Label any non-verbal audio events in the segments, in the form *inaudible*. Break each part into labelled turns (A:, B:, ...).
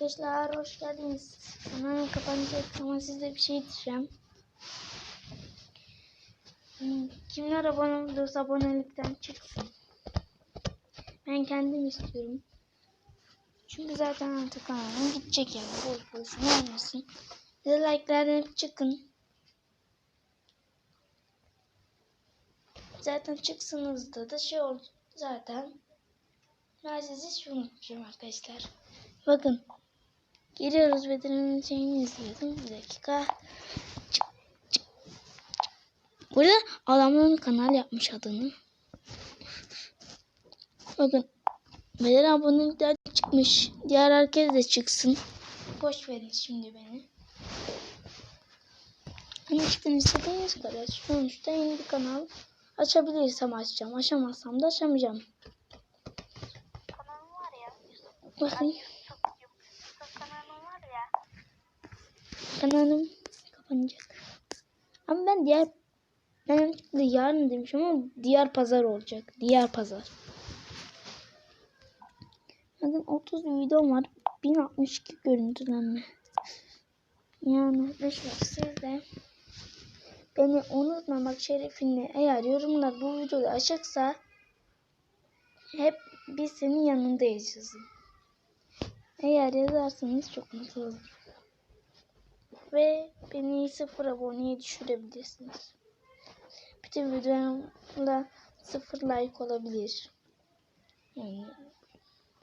A: Arkadaşlar hoş geldiniz. Kanalım kapanacak ama size bir şey diyeceğim. Hmm, Kimler abone olursa abonelikten çıksın. Ben kendim istiyorum. Çünkü zaten artık kanalım gidecek yani. Boş boşuna olmasın. Bir de like'lardan hep çıkın. Zaten çıksınız da şey oldu. Zaten ben sizi unutacağım arkadaşlar. Bakın. Giriyoruz veterinin şeyini izledim. Bir dakika. Çık, çık, çık. Burada adamların kanal yapmış adını. Bakın. Veter abonelikler çıkmış. Diğer herkes de çıksın. Boş verin şimdi beni. Hani çıkın istediğiniz kadar. Sonuçta yeni bir kanal açabilirsem açacağım. Açamazsam da açamayacağım.
B: kanalım var ya. Yusuf,
A: Bakayım.
B: Yusuf, Yusuf kanalım var ya.
A: Kanalım kapanacak. Ama ben diğer ben yarın demişim ama diğer pazar olacak. Diğer pazar. Bakın 30 videom var. 1062 görüntülenme. Yani arkadaşlar siz de beni unutmamak şerefine eğer yorumlar bu videoda açıksa hep biz senin yanındayız. Eğer yazarsanız çok mutlu olurum. Ve beni sıfır aboneye düşürebilirsiniz. Bütün videomda sıfır like olabilir. Yani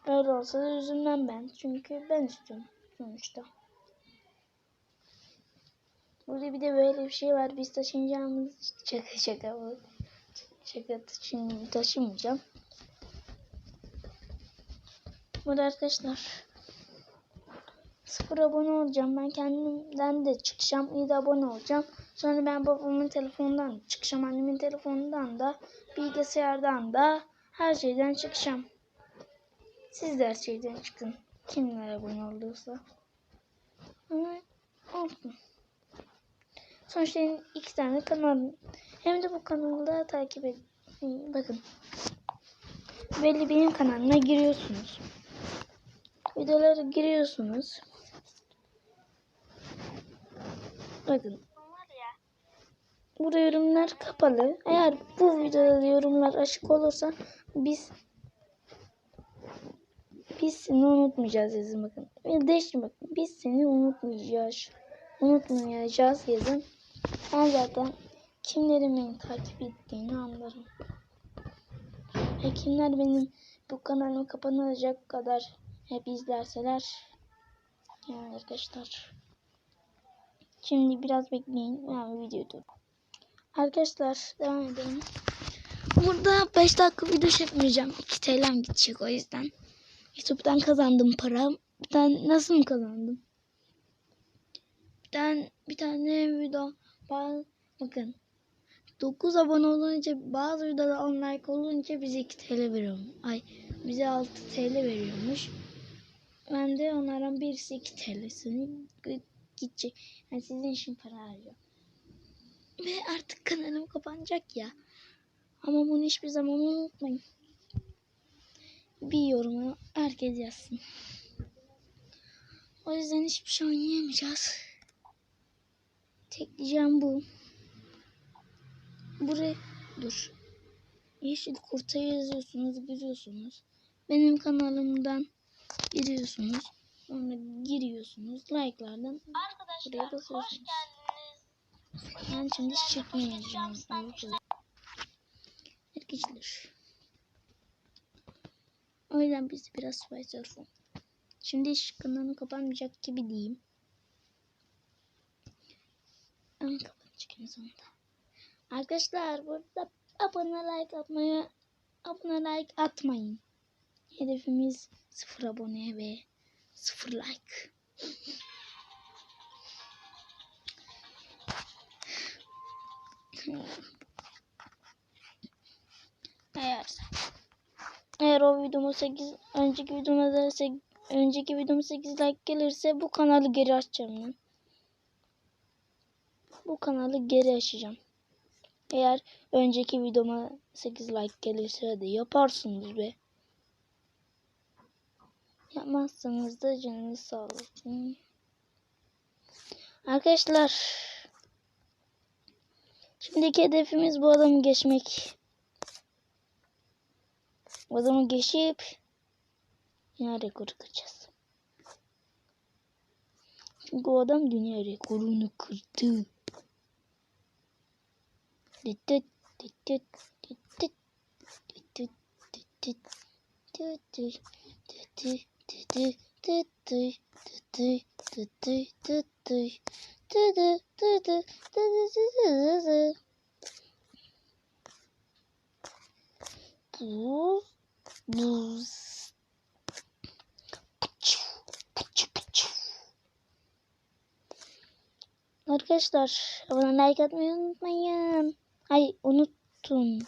A: öyle olsa da üzülmem ben. Çünkü ben istiyorum sonuçta. Burada bir de böyle bir şey var. Biz taşınacağımız şaka şaka bu. Şaka taşın, taşımayacağım. Burada arkadaşlar sıfır abone olacağım. Ben kendimden de çıkacağım. İyi de abone olacağım. Sonra ben babamın telefonundan çıkacağım. Annemin telefonundan da bilgisayardan da her şeyden çıkacağım. Siz de her şeyden çıkın. Kimler abone olduysa. Ama olsun. Sonuçta iki tane kanal. Hem de bu kanalda takip edin. Bakın. Belli benim kanalıma giriyorsunuz. Videolara giriyorsunuz. Bakın. Burada yorumlar kapalı. Eğer bu videoda da yorumlar açık olursa biz biz seni unutmayacağız yazın bakın. Bir Değiştin bakın. Biz seni unutmayacağız. Unutmayacağız yazın. Ben zaten kimlerin beni takip ettiğini anlarım. Ve kimler benim bu kanalım kapanacak kadar hep izlerseler yani arkadaşlar. Şimdi biraz bekleyin. Yani video dur. Arkadaşlar devam edelim. Burada 5 dakika video çekmeyeceğim. 2 TL'm gidecek o yüzden. YouTube'dan kazandım para. Bir tane nasıl mı kazandım? Bir tane bir tane video bazı, bakın 9 abone olunca bazı videoda 10 like olunca bize 2 TL veriyor. Ay bize 6 TL veriyormuş. Ben de onların birisi 2 TL'sini gidecek. Yani sizin için para harcıyor. Ve artık kanalım kapanacak ya. Ama bunu hiçbir zaman unutmayın. Bir yoruma herkes yazsın. O yüzden hiçbir şey oynayamayacağız. Tek diyeceğim bu. Buraya dur. Yeşil kurta yazıyorsunuz, giriyorsunuz. Benim kanalımdan giriyorsunuz. Sonra giriyorsunuz. Like'lardan Buraya basıyorsunuz. ben şimdi çekmeyeceğim. Arkadaşlar. O yüzden biz biraz Spice. Şimdi iş kanalı kapanmayacak gibi diyeyim. Ama kapanacak en sonunda. Arkadaşlar burada abone like atmayı abone like atmayın. Hedefimiz sıfır abone ve sıfır like. Eğer eğer o videoma 8 önceki videoma da 8, önceki videoma 8 like gelirse bu kanalı geri açacağım ben. Bu kanalı geri açacağım. Eğer önceki videoma 8 like gelirse de yaparsınız be. Yapmazsanız da canınız sağ olsun. Arkadaşlar. Şimdiki hedefimiz bu adamı geçmek. Bu adamı geçip dünya rekoru kıracağız. Çünkü o adam dünya rekorunu kırdı. Düt düt düt düt düt düt düt düt düt düt düt düt Blues. Arkadaşlar abone like ai o Ay oh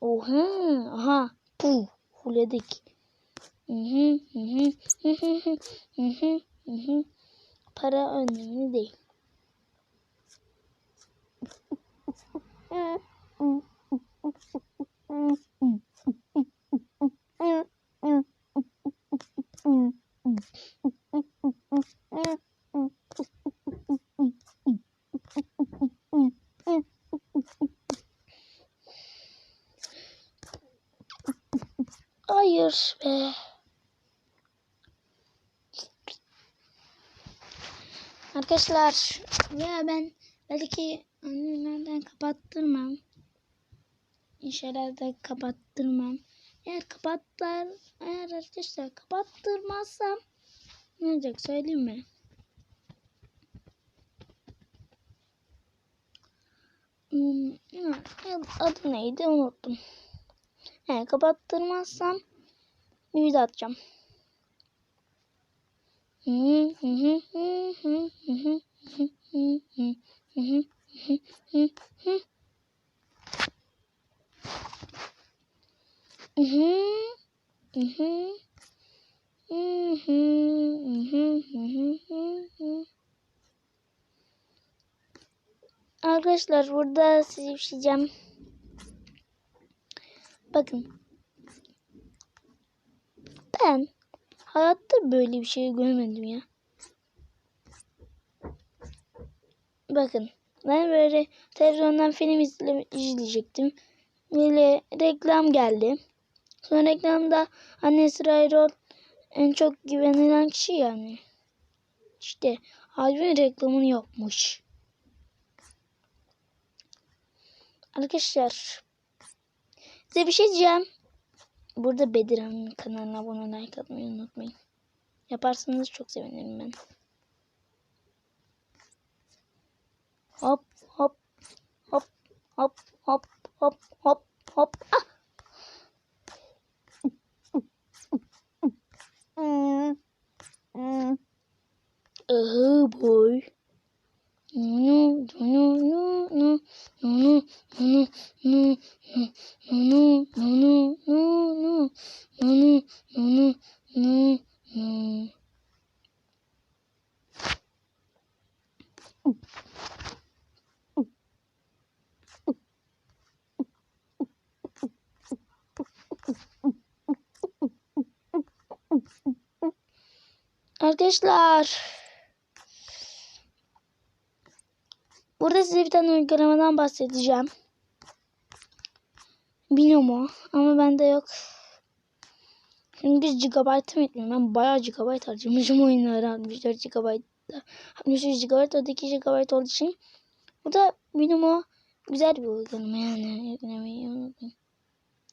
A: Oha. Aha. Puh. huledik. Para önemli değil. Mm-hmm. *laughs* Hayır be. Arkadaşlar ya ben belki annemlerden kapattırmam. İnşallah da kapattırmam. Eğer kapatlar, eğer arkadaşlar kapattırmazsam ne olacak söyleyeyim mi? Hmm, adı neydi unuttum. He, kapattırmazsam Yüz atacağım. Arkadaşlar burada size bir. Bakın ben hayatta böyle bir şey görmedim ya. Bakın. Ben böyle televizyondan film izle izleyecektim. Böyle reklam geldi. Sonra reklamda annesi Rayrol en çok güvenilen kişi yani. İşte albüm reklamını yapmış. Arkadaşlar size bir şey diyeceğim. Burada Bedirhan'ın kanalına abone like atmayı unutmayın. Yaparsanız çok sevinirim ben. Hop hop hop hop hop hop hop hop. Ah! Oh boy. No, no, no, no, no, no, no, no, no, no, no, no, no, no, no. Arkadaşlar. Burada size bir tane uygulamadan bahsedeceğim. Binomo ama bende yok. Şimdi bir gigabaytım etmiyor. Ben bayağı gigabayt harcamışım *laughs* oyunlara. 64 gigabayt. 63 gigabayt o da 2 gigabayt olduğu için. Bu da Binomo güzel bir uygulama yani. Yüklemeyi unutmayın.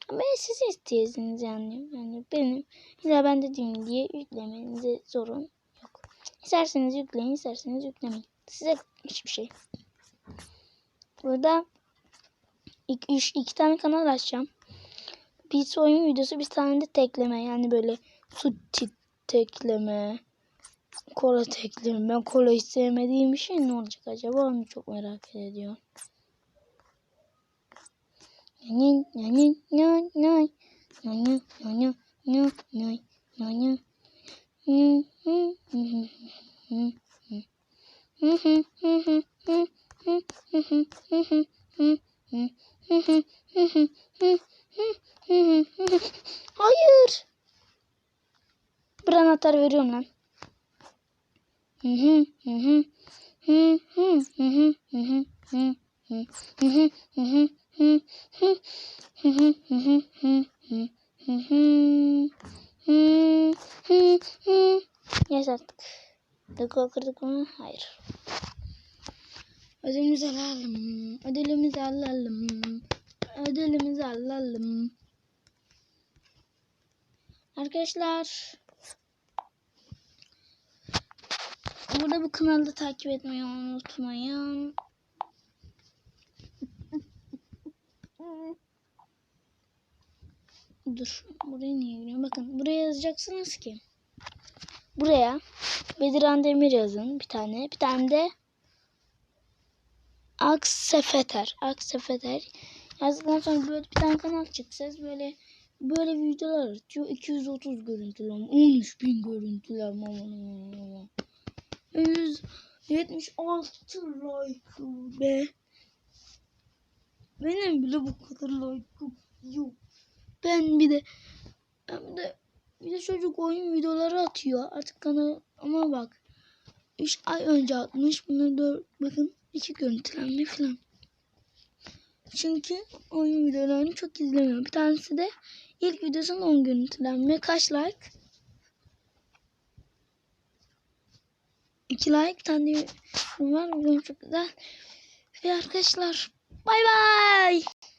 A: Ama siz istiyorsunuz yani. Yani benim illa ben dediğim diye yüklemenize sorun yok. İsterseniz yükleyin, isterseniz yüklemeyin. Size hiçbir şey. Burada iki, üç, iki tane kanal açacağım. Bir oyun videosu bir tane de tekleme. Yani böyle su tekleme. Kola tekleme. Ben kola hiç sevmediğim şey ne olacak acaba onu çok merak ediyorum. Yani yani yani yani yani yani yani yani yani Hı hı hı hı hı hı hı hı hı hı. Yes artık. Rekor kırdık mı? Hayır. Ödülümüzü alalım. Ödülümüzü alalım. Ödülümüzü alalım. Arkadaşlar. Burada bu kanalı takip etmeyi unutmayın. Dur. Buraya niye giriyorum? Bakın buraya yazacaksınız ki. Buraya Bediran Demir yazın bir tane. Bir tane de Aksefeter. Aksefeter. Yazdıktan sonra böyle bir tane kanal çıkacağız. Böyle böyle videolar atıyor. 230 görüntüler. 13 bin görüntüler. Aman 176 like be. Benim bile bu kadar like'ım yok. Ben bir de ben bir de bir de çocuk oyun videoları atıyor. Artık kanal ama bak 3 ay önce atmış. Bunlar dört bakın iki görüntülenme falan. Çünkü oyun videolarını çok izlemiyorum. Bir tanesi de ilk videosunun 10 görüntülenme. Kaç like? 2 like. Tane de var. Videom çok güzel. Ve arkadaşlar bay bay.